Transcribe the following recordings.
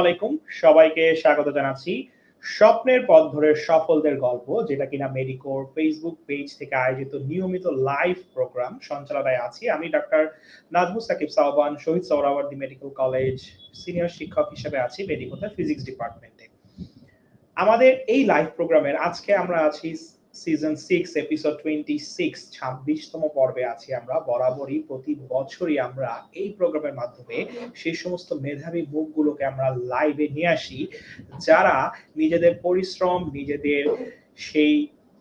আলাইকুম, সবাইকে স্বাগত জানাচ্ছি স্বপ্নের পথ ধরে সফলদের গল্প, যেটা কিনা মেডিকোর ফেসবুক পেজ থেকে আয়োজিত নিয়মিত লাইভ প্রোগ্রাম সঞ্চালনায় আছি। আমি doctor Nazmus Sakib Sahban, Shahid Suhrawardy medical college senior শিক্ষক হিসেবে আছি মেডিকোতে ফিজিক্স ডিপার্টমেন্টে আমাদের এই লাইভ প্রোগ্রামের আজকে আমরা আছি season six episode twenty six ছাব্বিশতম পর্বে আছি আমরা। বরাবরই প্রতি বছরই আমরা এই প্রোগ্রামের মাধ্যমে সেই সমস্ত মেধাবী মুখগুলোকে আমরা লাইভে নিয়ে আসি, যারা নিজেদের পরিশ্রম, নিজেদের সেই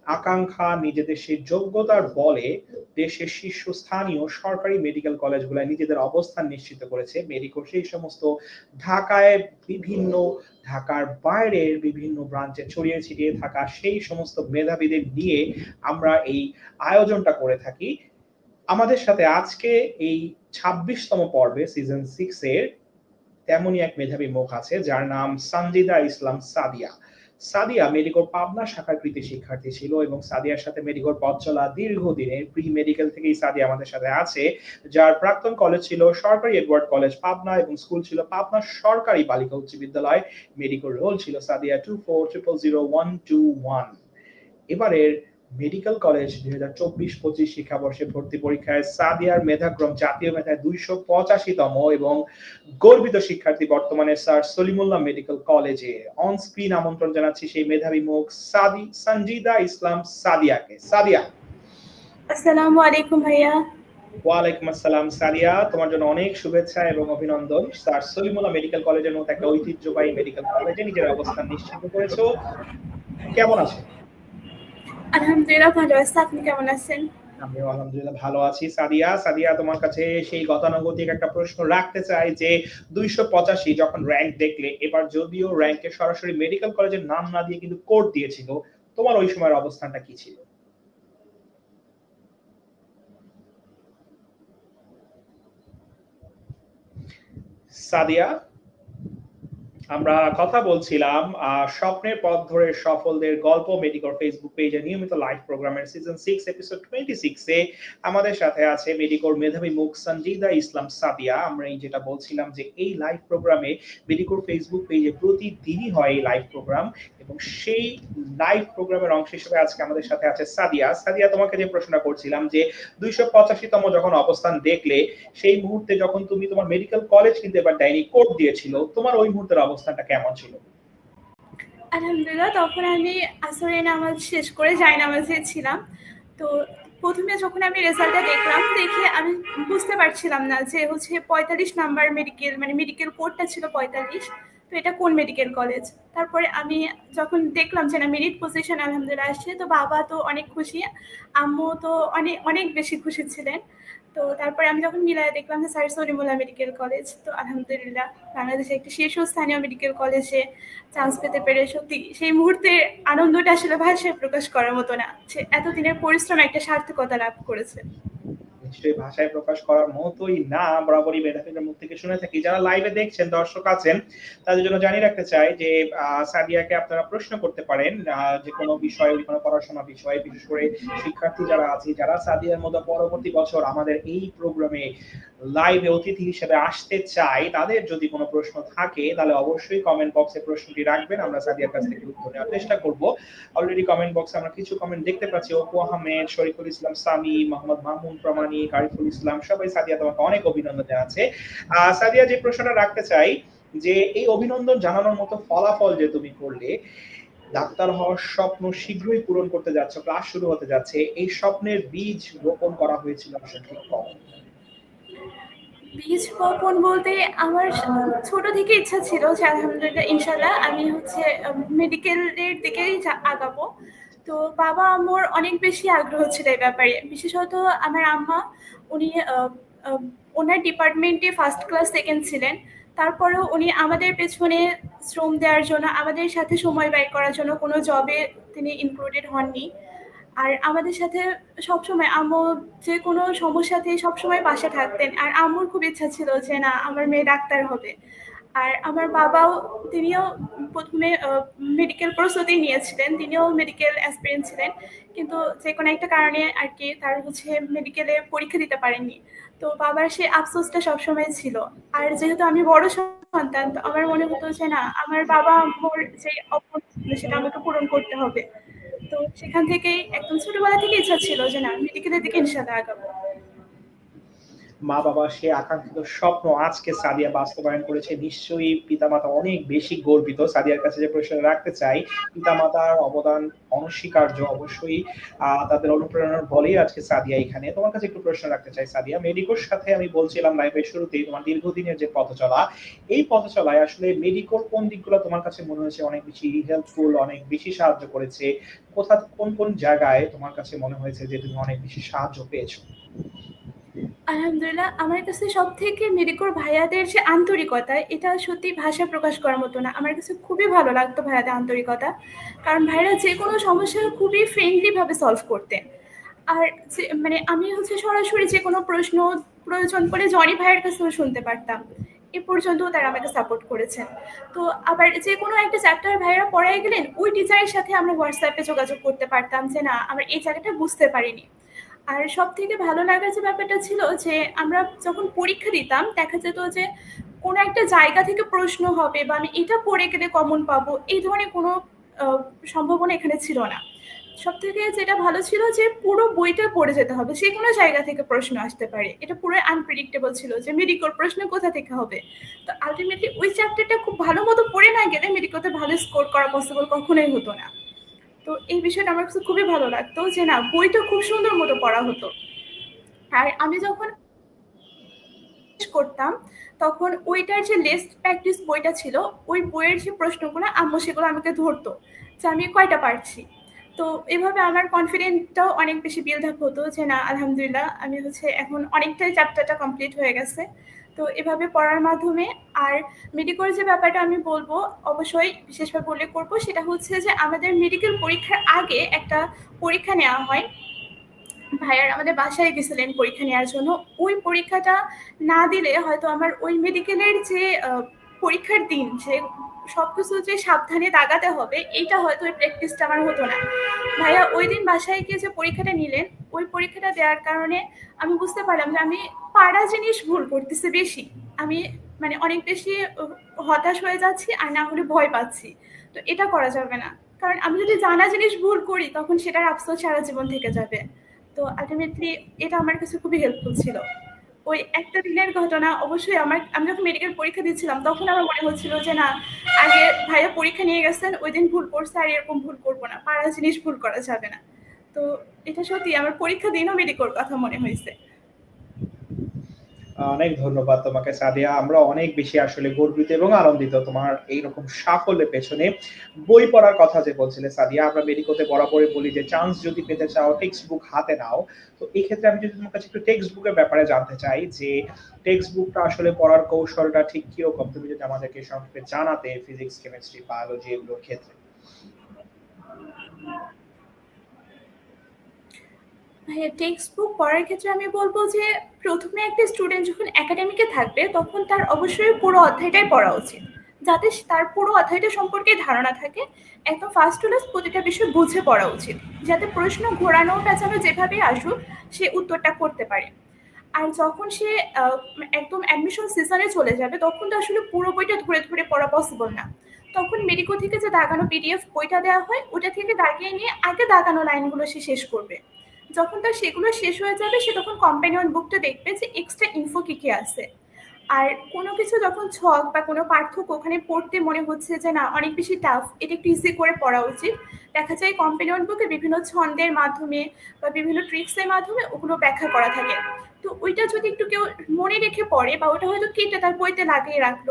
আকাঙ্ক্ষা নিজেদের সেই যোগ্যতার বলে দেশের শীর্ষস্থানীয় সরকারি মেডিকেল কলেজগুলোয় নিজেদের অবস্থান নিশ্চিত করেছে। মেডিকো সেই সমস্ত ঢাকায় বিভিন্ন, ঢাকার বাইরের বিভিন্ন ব্রাঞ্চে ছড়িয়ে ছিটিয়ে থাকা সেই সমস্ত মেধাবীদের নিয়ে আমরা এই আয়োজনটা করে থাকি। আমাদের সাথে আজকে এই ছাব্বিশতম পর্বে সিজন সিক্স এর তেমনই এক মেধাবী মুখ আছে, যার নাম সঞ্জিদা ইসলাম সাদিয়া। সাদিয়া মেডিকোর পাবনা শাখার কৃতি শিক্ষার্থী ছিল এবং সাদিয়ার সাথে মেডিকোর পথ চলা দীর্ঘদিনের প্রি মেডিকেল থেকেই সাদিয়া আমাদের সাথে আছে। যার প্রাক্তন কলেজ ছিল সরকারি এডওয়ার্ড কলেজ পাবনা এবং স্কুল ছিল পাবনা সরকারি বালিকা উচ্চ বিদ্যালয়। মেডিকোর রোল ছিল Sadia two four triple zero one two one এবারের মেডিকেল কলেজ দুই হাজার চব্বিশ পঁচিশ শিক্ষাবর্ষে ভর্তি পরীক্ষায় সাদিয়ার মেধাক্রম জাতীয় মেধায় দুইশো পঁচাশিতম এবং গর্বিত শিক্ষার্থী বর্তমানে স্যার সলিমুল্লাহ মেডিকেল কলেজে। অন স্ক্রিন আমন্ত্রণ জানাচ্ছি সেই মেধাবী মুখ সাদি সঞ্জিদা ইসলাম সাদিয়াকে। সাদিয়া। আসসালামু আলাইকুম ভাইয়া। ওয়ালাইকুম আসসালাম তোমার জন্য অনেক শুভেচ্ছা এবং অভিনন্দন। স্যার সলিমুল্লাহ মেডিকেল কলেজের মতো একটা ঐতিহ্যবাহী মেডিকেল কলেজে নিজের অবস্থান নিশ্চিত করেছ। কেমন আছো? আলহামদুলিল্লাহ, ভালো আছি। আপনি কেমন আছেন? আমিও আলহামদুলিল্লাহ ভালো আছি। সাদিয়া সাদিয়া, তোমার কাছে সেই গতানুগতিক একটা প্রশ্ন রাখতে চাই যে, দুইশো পঁচাশি যখন র্যাঙ্ক দেখলে, এবার যদিও র্যাঙ্কে সরাসরি মেডিকেল কলেজের নাম না দিয়ে কিন্তু কোড দিয়েছিল, তোমার ওই সময়ের অবস্থানটা কি ছিল? সাদিয়া? আমরা কথা বলছিলাম স্বপ্নের পথ ধরে সফলদের গল্প মেডিকল ফেসবুক পেজে নিয়মিত লাইভ প্রোগ্রামের সিজন সিক্স এপিসোড টোয়েন্টি সিক্সে আমাদের সাথে আছে মেডিকোর মেধাবী মুখ সঞ্জিদা ইসলাম সাদিয়া। আমরা এই যেটা বলছিলাম যে, এই লাইভ প্রোগ্রামে মেডিকোর ফেসবুক পেজে প্রতিদিনই হয় এই লাইভ প্রোগ্রাম এবং সেই লাইভ প্রোগ্রামের অংশ হিসেবে আজকে আমাদের সাথে আছে সাদিয়া। সাদিয়া, তোমাকে যে প্রশ্নটা করছিলাম যে দুইশো পঁচাশিতম যখন অবস্থান দেখলে, সেই মুহূর্তে যখন তুমি তোমার মেডিকেল কলেজ কিন্তু এবার ডাইনি কোড দিয়েছিল, তোমার ওই মুহূর্তের অবস্থানটা কেমন ছিল? আলহামদুলিল্লাহ, তখন আমি আসরে নামাজ শেষ করে যাই নামাজে ছিলাম। তো প্রথমে যখন আমি রেজাল্টটা দেখলাম, দেখে আমি বুঝতে পারছিলাম না যে হচ্ছে পঁয়তাল্লিশ নাম্বার মেডিকেল মানে মেডিকেল কোডটা ছিল পঁয়তাল্লিশ। এটা কোন মেডিকেল কলেজ তারপরে আমি যখন দেখলাম যে না মেরিট পজিশন আলহামদুলিল্লাহ আসছে, তো বাবা তো অনেক খুশি, আম্মু তো অনেক অনেক বেশি খুশি ছিলেন। তো তারপরে আমি যখন মিলায় দেখলাম যে স্যার সলিমুল্লাহ মেডিকেল কলেজ তো আলহামদুলিল্লাহ বাংলাদেশে একটি শীর্ষস্থানীয় মেডিকেল কলেজে চান্স পেতে পেরে সত্যি সেই মুহূর্তে আনন্দটা আসলে ভাষায় প্রকাশ করার মতো না এতদিনের পরিশ্রম একটা সার্থকতা লাভ করেছে। নিশ্চয়ই ভাষায় প্রকাশ করার মতোই না। বরাবরই মেধাবীদের মুখ থেকে শুনে থাকি। যারা লাইভে দেখছেন, দর্শক আছেন, তাদের জন্য জানিয়ে রাখতে চাই যে সাদিয়াকে আপনারা প্রশ্ন করতে পারেন যে কোনো বিষয়ে কোনো পড়াশোনা বিষয়ে, বিশেষ করে শিক্ষার্থী যারা আছে, যারা সাদিয়ার মতো পরবর্তী বছর আমাদের এই প্রোগ্রামে লাইভে অতিথি হিসেবে আসতে চাই তাদের যদি কোনো প্রশ্ন থাকে, তাহলে অবশ্যই কমেন্ট বক্সে প্রশ্নটি রাখবেন। আমরা সাদিয়ার কাছ থেকে উত্তর নেওয়ার চেষ্টা করব। অলরেডি কমেন্ট বক্সে আমরা কিছু কমেন্ট দেখতে পাচ্ছি। অপু আহমেদ, শরীফুল ইসলাম, সামি, মোহাম্মদ মামুন প্রমাণী কারিফুল ইসলাম, সবাই সাদিয়া তোমাকে অনেক অভিনন্দন জানাচ্ছে। সাদিয়া, যে প্রশ্নটা রাখতে চাই, যে এই অভিনন্দন জানানোর মতো ফলাফল যে তুমি করলে, ডাক্তার হওয়ার স্বপ্ন শীঘ্রই পূরণ করতে যাচ্ছে, ক্লাস শুরু হতে যাচ্ছে। এই স্বপ্নের বীজ রোপণ করা হয়েছিল বীজ বপন বলতে আমার ছোট থেকে ইচ্ছা ছিল যে আলহামদুলিল্লাহ ইনশাল্লাহ আমি হচ্ছে মেডিকেলের দিকেই আগাবো। তো বাবা আমার অনেক বেশি আগ্রহ ছিল এই ব্যাপারে। বিশেষত আমার আম্মা, উনি ওনার ডিপার্টমেন্টে ফার্স্ট ক্লাস সেকেন্ড ছিলেন। তারপরেও উনি আমাদের পেছনে শ্রম দেওয়ার জন্য, আমাদের সাথে সময় ব্যয় করার জন্য কোনো জবে তিনি ইনক্লুডেড হননি। আর আমাদের সাথে সবসময় আম্মু যে কোনো সমস্যাতে সবসময় পাশে থাকতেন। আর আম্মুর খুব ইচ্ছা ছিল যে, না, আমার মেয়ে ডাক্তার হবে। আর আমার বাবাও, তিনিও প্রথমে মেডিকেল প্রস্তুতি নিয়েছিলেন, তিনিও মেডিকেল অ্যাসপিরেন্ট ছিলেন। কিন্তু যে কোনো একটা কারণে আর কি তার হচ্ছে মেডিকেলে পরীক্ষা দিতে পারেননি তো বাবার সেই আফসোসটা সবসময় ছিল। আর যেহেতু আমি বড় সন্তান, তো আমার মনে হতো যে না, আমার বাবা মোর যে অপর সেটা আমাকে পূরণ করতে হবে। তো সেখান থেকেই একদম ছোটবেলা থেকে ইচ্ছা ছিল যে না মেডিকেলের দিকে ইনশাল্লাহ আগাবো। মা বাবা সে আকাঙ্ক্ষিত স্বপ্ন আজকে সাদিয়া বাস্তবায়ন করেছে। নিশ্চয়ই পিতামাতা অনেক বেশি গর্বিত সাদিয়ার কাছে যে প্রশ্ন রাখতে চাই। পিতামাতার অবদান অনস্বীকার্য অবশ্যই। তাদের অনুপ্রেরণার বলেই আজকে সাদিয়া এখানে। তোমার কাছে একটু প্রশ্ন রাখতে চাই সাদিয়া। মেডিকোর সাথে আমি বলছিলাম লাইফের শুরুতেই তোমার দীর্ঘদিনের যে পথ চলা এই পথ চলায় আসলে মেডিকোর কোন দিকগুলো তোমার কাছে মনে হয়েছে অনেক বেশি হেল্পফুল অনেক বেশি সাহায্য করেছে? কোথা, কোন কোন জায়গায় তোমার কাছে মনে হয়েছে যে তুমি অনেক বেশি সাহায্য পেয়েছ? আলহামদুলিল্লাহ, আমার কাছে সব থেকে মেডিকোর ভাইয়াদের যে আন্তরিকতা, এটা সত্যি ভাষা প্রকাশ করার মতো না। আমার কাছে খুবই ভালো লাগতো ভাইয়াদের আন্তরিকতা, কারণ ভাইরা যে কোনো সমস্যা খুবই ফ্রেন্ডলি ভাবে সলভ করতেন। আর মানে আমি হচ্ছে সরাসরি যে কোনো প্রশ্ন প্রয়োজন পড়ে জনি ভাইয়ের কাছেও শুনতে পারতাম। এ পর্যন্ত তারা আমাকে সাপোর্ট করেছেন। তো আবার যে কোনো একটা চ্যাপ্টার ভাইয়েরা পড়াই গেলেন, ওই টিচারের সাথে আমরা হোয়াটসঅ্যাপে যোগাযোগ করতে পারতাম যে, না, আমরা এই জায়গাটা বুঝতে পারিনি। আর সব থেকে ভালো লাগার যে ব্যাপারটা ছিল যে আমরা যখন পরীক্ষা দিতাম, দেখা যেত যে কোনো একটা জায়গা থেকে প্রশ্ন হবে বা আমি এটা পড়ে গেলে কমন পাবো, এই ধরনের কোনো সম্ভাবনা এখানে ছিল না। সব থেকে যেটা ভালো ছিল যে পুরো বইটা পড়ে যেতে হবে, যে কোনো জায়গা থেকে প্রশ্ন আসতে পারে। এটা পুরো আনপ্রেডিক্টেবল ছিল যে মেডিকোর প্রশ্ন কোথা থেকে হবে। তো আলটিমেটলি ওই চ্যাপ্টারটা খুব ভালো মতো পড়ে না গেলে মেডিকোতে ভালো স্কোর করা পসিবল কখনোই হতো না। তো এই বিষয়টা আমার খুবই ভালো লাগতো যে না, বইটা খুব সুন্দর মতো পড়া হতো। আর আমি যখন করতাম, তখন ওইটার যে লেস্ট প্র্যাকটিস বইটা ছিল, ওই বইয়ের যে প্রশ্নগুলো আম্মু সেগুলো আমাকে ধরতো যে আমি কয়টা পারছি? তো এভাবে আমার কনফিডেন্টটাও অনেক বেশি বিল্ড আপ হতো যে না, আলহামদুলিল্লাহ, আমি হচ্ছে এখন অনেকটাই চ্যাপ্টারটা কমপ্লিট হয়ে গেছে। তো এভাবে পড়ার মাধ্যমে আর মেডিকেল যে ব্যাপারটা আমি বলব, অবশ্যই বিশেষভাবে উল্লেখ করব, সেটা হচ্ছে যে আমাদের মেডিকেল পরীক্ষার আগে একটা পরীক্ষা নেওয়া হয়। ভাইয়ার আমাদের বাসায় গেছিলেন পরীক্ষা নেওয়ার জন্য। ওই পরীক্ষাটা না দিলে হয়তো আমার ওই মেডিকেলের যে পরীক্ষার দিন, যে সবকিছু যে সাবধানে দাগাতে হবে, এইটা হয়তো ওই প্র্যাকটিসটা আমার হতো না। ভাইয়া ওই দিন বাসায় গিয়ে যে পরীক্ষাটা নিলেন, ওই পরীক্ষাটা দেওয়ার কারণে আমি বুঝতে পারলাম যে আমি পাড়া জিনিস ভুল করতেছে বেশি। আমি মানে অনেক বেশি হতাশ হয়ে যাচ্ছি আর না হলে ভয় পাচ্ছি। তো এটা করা যাবে না। কারণ আমি যদি জানা জিনিস ভুল করি, তখন সেটার আফসোস সারা জীবন থেকে যাবে। তো আলটিমেটলি এটা আমার কাছে খুবই হেল্পফুল ছিল। ওই একটা দিনের ঘটনা অবশ্যই আমার, আমি যখন মেডিকেল পরীক্ষা দিচ্ছিলাম, তখন আমার মনে হচ্ছিল যে না, আগে ভাইয়া পরীক্ষা নিয়ে গেছেন, ওই দিন ভুল করছে, আর এরকম ভুল করব না পাড়া জিনিস ভুল করা যাবে না। তো এটা সত্যি, আমার পরীক্ষা দিনও মেডিকেল কথা মনে হয়েছে। অনেক ধন্যবাদ তোমাকে, সাদিয়া। আমরা অনেক বেশি আসলে গর্বিত এবং আনন্দিত তোমার এইরকম সাফল্যের পেছনে। বই পড়ার কথা যে বলছিলে, সাদিয়া, আমরা মেডিকোতে বরাবরই বলি যে চান্স যদি পেতে চাও টেক্সট বুক হাতে নাও। তো এই ক্ষেত্রে আমি যদি তোমার কাছে একটু টেক্সট বুকের ব্যাপারে জানতে চাই যে টেক্সট বুকটা আসলে পড়ার কৌশলটা ঠিক কীরকম? তুমি যদি আমাদেরকে সংক্ষেপে জানাতে ফিজিক্স কেমিস্ট্রি বায়োলজি এগুলোর ক্ষেত্রে। হ্যাঁ টেক্সট বুক পড়ার ক্ষেত্রে আমি বলব যে, প্রথমে একটা স্টুডেন্ট যখন একাডেমিকে থাকবে, তখন তার অবশ্যই পুরো অধ্যায়টাই পড়া উচিত। যাতে তার পুরো অধ্যায়টা সম্পর্কে ধারণা থাকে। একদম ফার্স্ট টু প্রতিটা বিষয় বুঝে পড়া উচিত। যাতে প্রশ্ন ঘোরানো পেঁচানো যেভাবে আসুক, সে উত্তরটা করতে পারে। আর যখন সে একদম অ্যাডমিশন সিজনে চলে যাবে, তখন তো আসলে পুরো বইটা ধরে ধরে পড়া পসিবল না। তখন মেডিকো থেকে যে দাগানো পিডিএফ বইটা দেওয়া হয়, ওটা থেকে দাগিয়ে নিয়ে আগে দাগানো লাইনগুলো সে শেষ করবে। যখন তার সেগুলো শেষ হয়ে যাবে, সে তখন কম্পেনিয়ন বুকটা দেখবে যে এক্সট্রা ইনফো কী কী আছে। আর কোনো কিছু যখন ছক বা কোনো পার্থক্য ওখানে পড়তে মনে হচ্ছে যে না, অনেক বেশি টাফ এটা একটু ইজি করে পড়া উচিত। দেখা যায় কম্পেনিয়ন বুকে বিভিন্ন ছন্দের মাধ্যমে বা বিভিন্ন ট্রিক্সের মাধ্যমে ওগুলো ব্যাখ্যা করা থাকে। তো ওইটা যদি একটু কেউ মনে রেখে পড়ে বা ওটা হয়তো কেটে তার বইতে লাগিয়ে রাখল,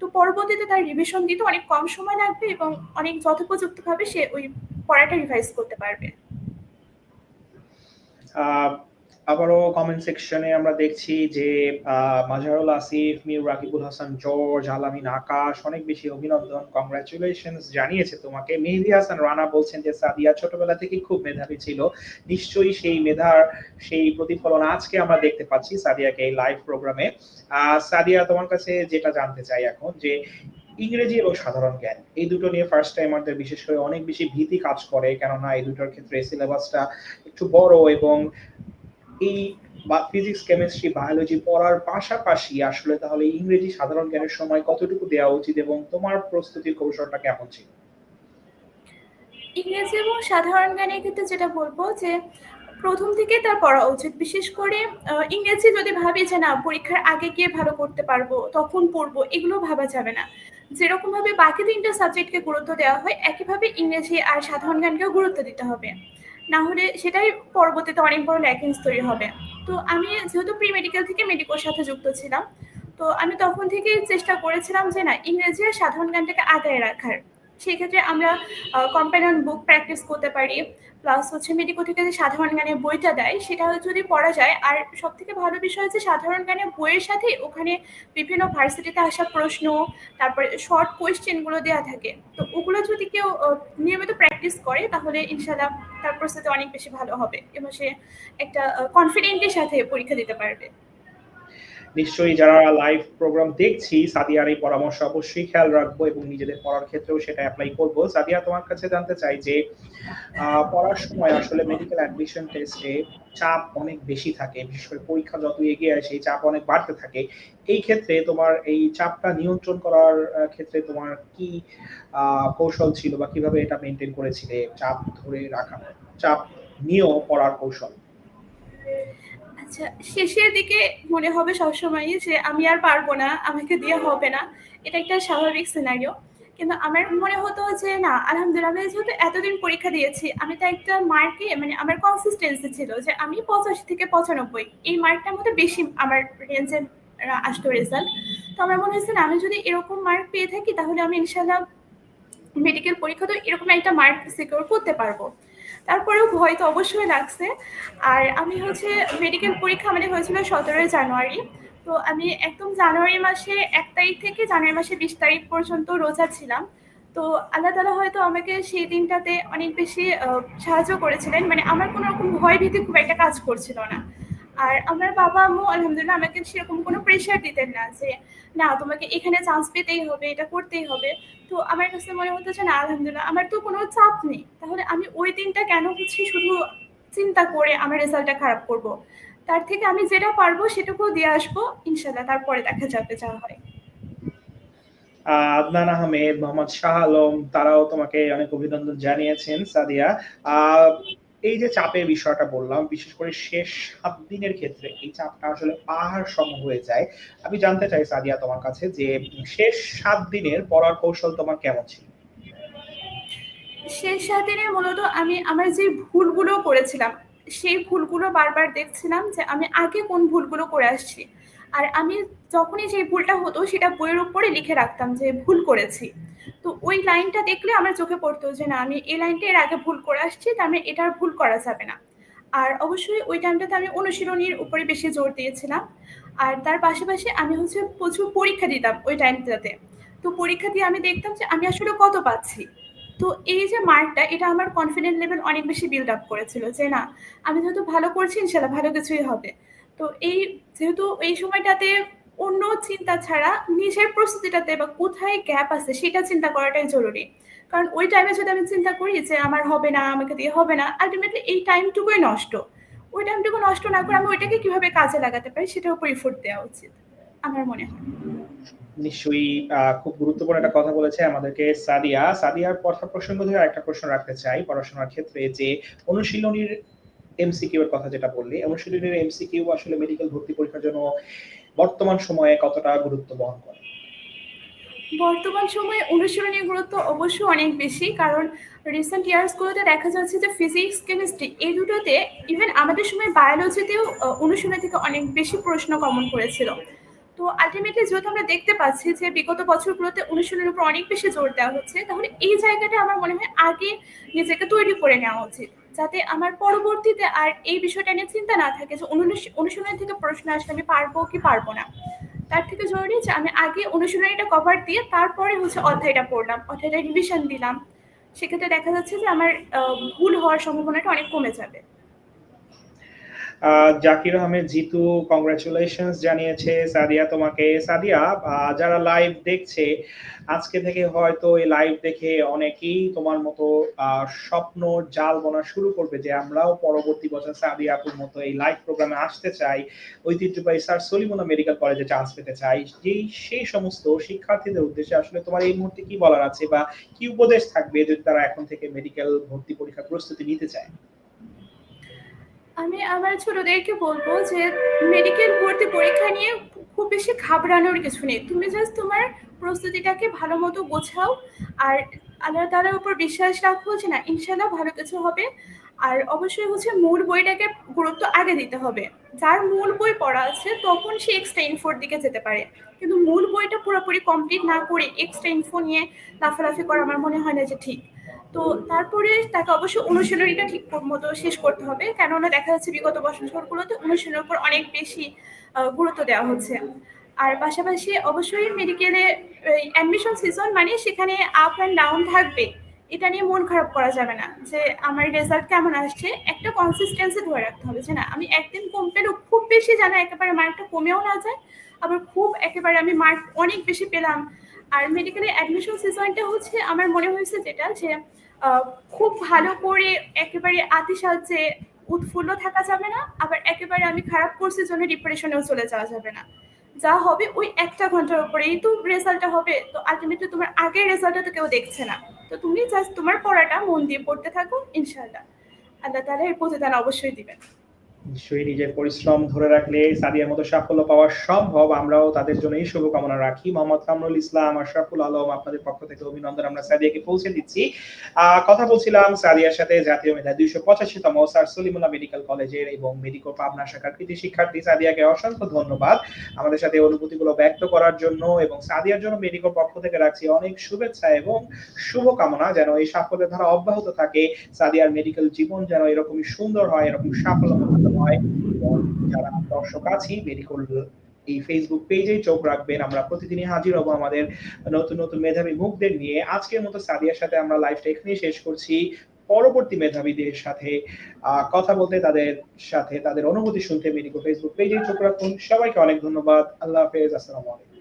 তো পরবর্তীতে তার রিভিশন দিতে অনেক কম সময় লাগবে এবং অনেক যথোপযুক্তভাবে সে ওই পড়াটা রিভাইজ করতে পারবে। আবারও কমেন্ট সেকশনে আমরা দেখছি যে মাজারুল আসিফ, মির রাকিবুল হাসান, জর্জ, আলামিন, আকাশ অনেক বেশি অভিনন্দন কংগ্রাচুলেশন জানিয়েছে তোমাকে। মেহেদি হাসান রানা বলছেন যে, সাদিয়া ছোটবেলা থেকে খুব মেধাবী ছিল। নিশ্চয়ই সেই মেধার সেই প্রতিফলন আজকে আমরা দেখতে পাচ্ছি সাদিয়াকে এই লাইভ প্রোগ্রামে সাদিয়া তোমার কাছে যেটা জানতে চাই এখন যে ইংরেজি এবং সাধারণ জ্ঞান। এই দুটো নিয়ে ফার্স্ট টাইমারদের বিশেষ করে অনেক বেশি ভীতি কাজ করে, কেননা এই দুটোর ক্ষেত্রে সিলেবাসটা একটু বড় এবং এই বা ফিজিক্স কেমিস্ট্রি বায়োলজি পড়ার পাশাপাশি আসলে তাহলে ইংরেজি সাধারণ জ্ঞানের সময় কতটুকু দেওয়া উচিত এবং তোমার প্রস্তুতির কৌশলটা কেমন ছিল? ইংরেজি এবং সাধারণ জ্ঞানের ক্ষেত্রে যেটা বলব যে, প্রথম থেকে তার পড়া উচিত। বিশেষ করে ইংরেজি যদি ভাবি যে না, পরীক্ষার আগে গিয়ে ভালো করতে পারব, তখন পড়ব, এগুলো ভাবা যাবে না। যেরকম ভাবে বাকি তিনটা সাবজেক্টকে গুরুত্ব দেওয়া হয়, একইভাবে ইংরেজি আর সাধারণ জ্ঞানকেও গুরুত্ব দিতে হবে। না হলে সেটাই পরবর্তীতে অনেক বড় ল্যাকিংস তৈরি হবে। তো আমি যেহেতু প্রি মেডিকেল থেকে মেডিকোর সাথে যুক্ত ছিলাম, তো আমি তখন থেকেই চেষ্টা করেছিলাম যে না, ইংরেজি আর সাধারণ জ্ঞানটাকে আগায় রাখার। সেই ক্ষেত্রে আমরা কম্পেনিয়ন বুক প্র্যাকটিস করতে পারি। প্লাস হচ্ছে মেডিকো থেকে যে সাধারণ গানের বইটা দেয়, সেটা যদি পড়া যায়। আর সব থেকে ভালো বিষয় হচ্ছে সাধারণ গানের বইয়ের সাথে ওখানে বিভিন্ন ভার্সিটিতে আসা প্রশ্ন, তারপরে শর্ট কোয়েশ্চেনগুলো দেওয়া থাকে। তো ওগুলো যদি কেউ নিয়মিত প্র্যাকটিস করে, তাহলে ইনশাল্লাহ তার প্রস্তুতি অনেক বেশি ভালো হবে এবং সে একটা কনফিডেন্টের সাথে পরীক্ষা দিতে পারবে। নিশ্চয়ই যারা লাইভ প্রোগ্রাম দেখছি, সাদিয়ার এই পরামর্শ অবশ্যই খেয়াল রাখব এবং নিজেদের পড়ার ক্ষেত্রেও সেটা অ্যাপ্লাই করব। সাদিয়া, তোমার কাছে জানতে চাই যে পড়ার সময় আসলে মেডিকেল অ্যাডমিশন টেস্টে চাপ অনেক বেশি থাকে, বিশেষ করে পরীক্ষা যত এগিয়ে আসে, এই চাপ অনেক বাড়তে থাকে। এই ক্ষেত্রে তোমার এই চাপটা নিয়ন্ত্রণ করার ক্ষেত্রে তোমার কি কৌশল ছিল বা কীভাবে এটা মেনটেন করেছিলে? চাপ ধরে রাখা, চাপ নিয়েও পড়ার কৌশল। আচ্ছা শেষের দিকে মনে হবে সবসময়ই যে আমি আর পারব না, আমাকে দিয়ে হবে না। এটা একটা স্বাভাবিক সিনারিও কিন্তু আমার মনে হতো যে না, আলহামদুলিল্লাহ, আমি যেহেতু এতদিন পরীক্ষা দিয়েছি, আমি তো একটা মার্কে মানে আমার কনসিস্টেন্সি ছিল যে আমি পঁচাশি থেকে পঁচানব্বই, এই মার্কটার মধ্যে বেশি আমার রেঞ্জে আসতো রেজাল্ট তো আমার মনে হয়েছে আমি যদি এরকম মার্ক পেয়ে থাকি, তাহলে আমি ইনশাল্লাহ মেডিকেল পরীক্ষা তো এরকম একটা মার্ক সিকিউর করতে পারব। তারপরেও ভয় তো অবশ্যই লাগছে। আর আমি হচ্ছে মেডিকেল পরীক্ষা আমাদের হয়েছিল সতেরোই জানুয়ারি। তো আমি একদম জানুয়ারি মাসে এক তারিখ থেকে জানুয়ারি মাসে বিশ তারিখ পর্যন্ত রোজা ছিলাম। তো আল্লাহ তালা হয়তো আমাকে সেই দিনটাতে অনেক বেশি সাহায্য করেছিলেন। মানে আমার কোনো রকম ভয় ভীতি খুব একটা কাজ করছিল না। আর আমার বাবা আম্মু আলহামদুলিল্লাহ আমাকে সেরকম কোনো প্রেশার দিতেন না যে না তোমাকে এখানে চান্স পেতেই হবে এটা করতেই হবে। তো আমার কাছে মনে হতো যে না আলহামদুলিল্লাহ আমার তো কোনো চাপ নেই। তাহলে আমি ওই দিনটা কেন হচ্ছে শুধু চিন্তা করে আমার রেজাল্টটা খারাপ করব? তার থেকে আমি যেটা পারব সেটুকু দিয়ে আসব। ইনশাল্লাহ তারপরে দেখা যাবে যা হয়। আদনান আহমেদ মোহাম্মদ শাহ আলম তারাও তোমাকে অনেক অভিনন্দন জানিয়েছেন সাদিয়া। আহ, এই যে চাপের বিষয়টা বললাম, বিশেষ করে শেষ সাত দিনের ক্ষেত্রে এই চাপটা আসলে পাহাড় সম হয়ে যায়। আমি জানতে চাই সাদিয়া তোমার কাছে যে শেষ সাত দিনের পড়ার কৌশল তোমার কেমন ছিল? শেষ সাত দিনে মূলত আমি আমার যে ভুলগুলো করেছিলাম, সেই ভুলগুলো বারবার দেখছিলাম যে আমি আগে কোন ভুলগুলো করে আসছি। আর আমি যখনই সেই ভুলটা হতো সেটা বইয়ের উপরে লিখে রাখতাম যে ভুল করেছি। তো ওই লাইনটা দেখলে আমার চোখে পড়তো যে না, আমি এই লাইনটা এর আগে ভুল করে আসছি, তার মানে এটার ভুল করা যাবে না। আর অবশ্যই ওই টাইমটাতে আমি অনুশীলনীর উপরে বেশি জোর দিয়েছিলাম। আর তার পাশাপাশি আমি হচ্ছে প্রচুর পরীক্ষা দিতাম ওই টাইমটাতে। তো পরীক্ষা দিয়ে আমি দেখতাম যে আমি আসলে কত পাচ্ছি। তো এই যে মার্কটা, এটা আমার কনফিডেন্ট লেভেল অনেক বেশি বিল্ড আপ করেছিল যে না, আমি যেহেতু ভালো করছি, ইনশাল্লাহ ভালো কিছুই হবে। তো এই যেহেতু এই সময়টাতে অন্য চিন্তা ছাড়া নিজের প্রস্তুতিটাতে বা কোথায় গ্যাপ আছে সেটা চিন্তা করাটাই জরুরি। কারণ ওই টাইমে যদি আমি চিন্তা করি যে আমার হবে না, আমাকে দিয়ে হবে না আলটিমেটলি এই টাইমটুকুই নষ্ট। ওই টাইমটুকু নষ্ট না করে আমি ওইটাকে কীভাবে কাজে লাগাতে পারি সেটার উপর ইফোর্ট দেওয়া উচিত, আমার মনে হয়। নিশ্চয়ই খুব গুরুত্বপূর্ণ একটা কথা বলেছে আমাদেরকে সাদিয়া। সাদিয়ার কথা প্রসঙ্গ ধরে একটা প্রশ্ন রাখতে চাই পড়াশোনার ক্ষেত্রে যে অনুশীলনীর এমসিকিউ এর কথা যেটা বললি অনুশীলনীর এমসিকিউ আসলে মেডিকেল ভর্তি পরীক্ষার জন্য বর্তমান সময়ে কতটা গুরুত্ব বহন করে? বর্তমান সময়ে অনুশীলনের গুরুত্ব অবশ্যই অনেক বেশি, কারণ রিসেন্ট ইয়ার্সগুলোতে দেখা যাচ্ছে যে ফিজিক্স কেমিস্ট্রি এই দুটোতে ইভেন আমাদের সময় বায়োলজিতেও অনুশীলন থেকে অনেক বেশি প্রশ্ন কমন করেছিল। তো আলটিমেটলি যেহেতু আমরা দেখতে পাচ্ছি যে বিগত বছরগুলোতে অনুশীলনের উপর অনেক বেশি জোর দেওয়া হচ্ছে, তাহলে এই জায়গাটা আমার মনে হয় আগে নিজেকে তৈরি করে নেওয়া উচিত। যাতে আমার পরবর্তীতে আর এই বিষয়টা নিয়ে চিন্তা না থাকে যে অনুশীলনের অনুশীলন থেকে প্রশ্ন আসলে আমি পারব কি পারব না। তার থেকে জরুরি যে আমি আগে অনুশীলনীটা কভার দিয়ে তারপরে হচ্ছে অধ্যায়টা পড়লাম অধ্যায়টা রিভিশন দিলাম। সেক্ষেত্রে দেখা যাচ্ছে যে আমার ভুল হওয়ার সম্ভাবনাটা অনেক কমে যাবে। জাকির আহমেদ জিতু কংগ্রাচুলেশনস জানিয়েছে। সাদিয়া তোমাকে, সাদিয়া যারা লাইভ দেখছে, আজকে থেকে হয়তো এই লাইভ দেখে অনেকেই তোমার মতো স্বপ্ন জাল বোনা শুরু করবে যে আমরাও পরবর্তী বছর সাদিয়া আপুর মতো এই লাইভ প্রোগ্রামে আসতে চাই, ঐতিহ্যবাহী স্যার সলিমুল্লাহ মেডিকেল কলেজে চান্স পেতে চাই। যেই, সেই সমস্ত শিক্ষার্থীদের উদ্দেশ্যে আসলে তোমার এই মুহূর্তে কি বলার আছে বা কি উপদেশ থাকবে যদি তারা এখন থেকে মেডিকেল ভর্তি পরীক্ষার প্রস্তুতি নিতে চায়? আমি আমার ছোটদেরকে বলব যে মেডিকেল ভর্তি পরীক্ষা নিয়ে খুব বেশি ঘাবড়ানোর কিছু নেই। তুমি জাস্ট তোমার প্রস্তুতিটাকে ভালো মতো গোছাও আর আল্লাহ তালার উপর বিশ্বাস রাখো যে না ইনশাল্লাহ ভালো কিছু হবে। আর অবশ্যই হচ্ছে মূল বইটাকে গুরুত্ব আগে দিতে হবে। যার মূল বই পড়া আছে তখন সে এক্সট্রা ইনফোর দিকে যেতে পারে। কিন্তু মূল বইটা পুরোপুরি কমপ্লিট না করে এক্সট্রা ইনফো নিয়ে লাফালাফি করা আমার মনে হয় না যে ঠিক। তো তারপরে তাকে অবশ্যই অনুশীলনীটা ঠিক মতো শেষ করতে হবে। কেননা দেখা যাচ্ছে বিগত বছরগুলোতে অনুশীলনের উপর অনেক বেশি গুরুত্ব দেওয়া হচ্ছে। আর পাশাপাশি অবশ্যই মেডিকেলে অ্যাডমিশন সিজন মানে সেখানে আপ অ্যান্ড ডাউন থাকবে। এটা নিয়ে মন খারাপ করা যাবে না যে আমার রেজাল্ট কেমন আসছে। একটা কনসিস্টেন্সি ধরে রাখতে হবে যে না, আমি একদিন কম পেলেও খুব বেশি যেন একেবারে মার্কটা কমেও না যায়, আবার খুব একেবারে আমি মার্ক অনেক বেশি পেলাম। আর মেডিকেলে অ্যাডমিশন সিজনটা হচ্ছে, আমার মনে হয়েছে যেটা যে খুব ভালো করে একেবারে আতিশাজ্যে উৎফুল্ল থাকা যাবে না, আবার একেবারে আমি খারাপ করছি জন্য ডিপ্রেশনেও চলে যাওয়া যাবে না। যা হবে ওই একটা ঘণ্টার উপরেই তো রেজাল্টটা হবে, তো আলটিমেটলি তোমার আগের রেজাল্টটা তো কেউ দেখছে না। তো তুমি জাস্ট তোমার পড়াটা মন দিয়ে পড়তে থাকো ইনশাল্লাহ আল্লাহ তালা এর প্রতিদান অবশ্যই দিবেন। নিশ্চয়ই নিজের পরিশ্রম ধরে রাখলে সাদিয়ার মতো সাফল্য পাওয়া সম্ভব। আমরাও তাদের জন্য এই শুভকামনা রাখি। মোহাম্মদ কামরুল ইসলাম, আশরাফুল আলম, আপনাদের পক্ষ থেকে অভিনন্দন। আমরা সাদিয়াকে পৌঁছে দিচ্ছি। কথা বলছিলাম সাদিয়ার সাথে জাতীয় মেধা দুইশো পঁচাশিতম স্যার সলিমুল্লাহ মেডিকেল কলেজের এবং মেডিকো পাবনা শাখার কৃতি শিক্ষার্থী সাদিয়াকে অসংখ্য ধন্যবাদ আমাদের সাথে অনুভূতিগুলো ব্যক্ত করার জন্য এবং সাদিয়ার জন্য মেডিকোর পক্ষ থেকে রাখছি অনেক শুভেচ্ছা এবং শুভকামনা যেন এই সাফল্যের ধারা অব্যাহত থাকে। সাদিয়ার মেডিকেল জীবন যেন এরকমই সুন্দর হয়, এরকম সাফল্য হয় যারা দর্শক আছি মেডিকেল এই ফেসবুক পেজে চোখ রাখবেন। আমরা প্রতিদিনই হাজির হব আমাদের নতুন নতুন মেধাবী মুখদের নিয়ে। আজকের মতো সাদিয়ার সাথে আমরা লাইভটা এখানেই শেষ করছি। পরবর্তী মেধাবীদের সাথে কথা বলতে তাদের সাথে, তাদের অনুভূতি শুনতে মেডিকো ফেসবুক পেজে চোখ রাখুন। সবাইকে অনেক ধন্যবাদ। আল্লাহ হাফেজ। আসসালামু আলাইকুম।